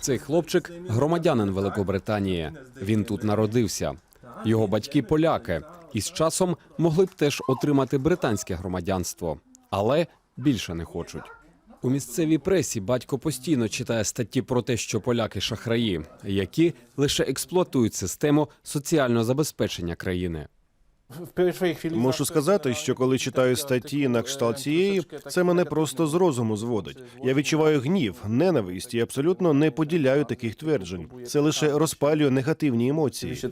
Цей хлопчик громадянин Великобританії. Він тут народився. Його батьки поляки, і з часом могли б теж отримати британське громадянство, але більше не хочуть. У місцевій пресі батько постійно читає статті про те, що поляки шахраї, які лише експлуатують систему соціального забезпечення країни. Мушу сказати, що коли читаю статті на кшталт цієї, це мене просто з розуму зводить. Я відчуваю гнів, ненависть і абсолютно не поділяю таких тверджень. Це лише розпалює негативні емоції.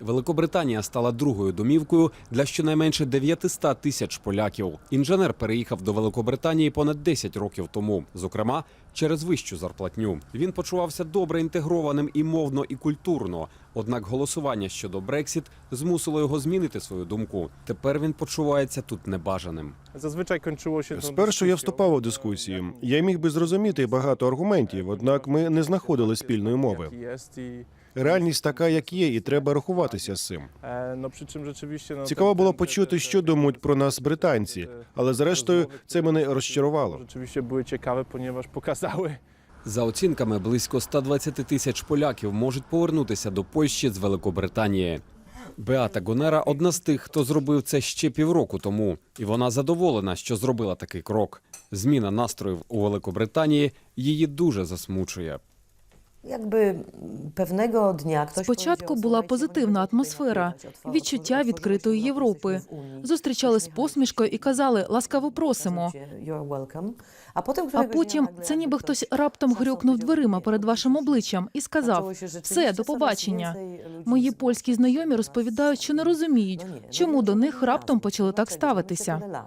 Великобританія стала другою домівкою для щонайменше 900 тисяч поляків. Інженер переїхав до Великобританії понад 10 років тому, зокрема через вищу зарплатню. Він почувався добре інтегрованим і мовно, і культурно. Однак голосування щодо Брексіт змусило його змінити свою думку. Тепер він почувається тут небажаним. się Спершу я вступав у дискусії. Я міг би зрозуміти багато аргументів, однак ми не знаходили спільної мови. Реальність така, як є, і треба рахуватися з цим. rzeczywiście no, Цікаво було почути, що думають про нас британці, але зрештою це мене розчарувало. Rzeczywiście były ciekawe, ponieważ pokazały За оцінками, близько 120 тисяч поляків можуть повернутися до Польщі з Великобританії. Беата Гонера одна з тих, хто зробив це ще півроку тому, і вона задоволена, що зробила такий крок. Зміна настроїв у Великобританії її дуже засмучує. Pewnego dnia ktoś Спочатку була позитивна атмосфера, відчуття відкритої Європи. Зустрічали з посмішкою і казали ласкаво просимо. А потім, А потім це ніби хтось раптом грюкнув дверима перед вашим обличчям і сказав: все, до побачення. Мої польські знайомі розповідають, що не розуміють, чому до них раптом почали так ставитися.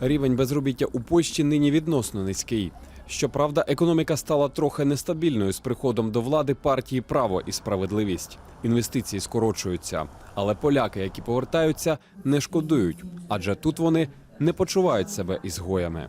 Рівень безробіття у Польщі нині відносно низький. Щоправда, економіка стала трохи нестабільною з приходом до влади партії Право і справедливість. Інвестиції скорочуються, але поляки, які повертаються, не шкодують, адже тут вони не почувають себе ізгоями.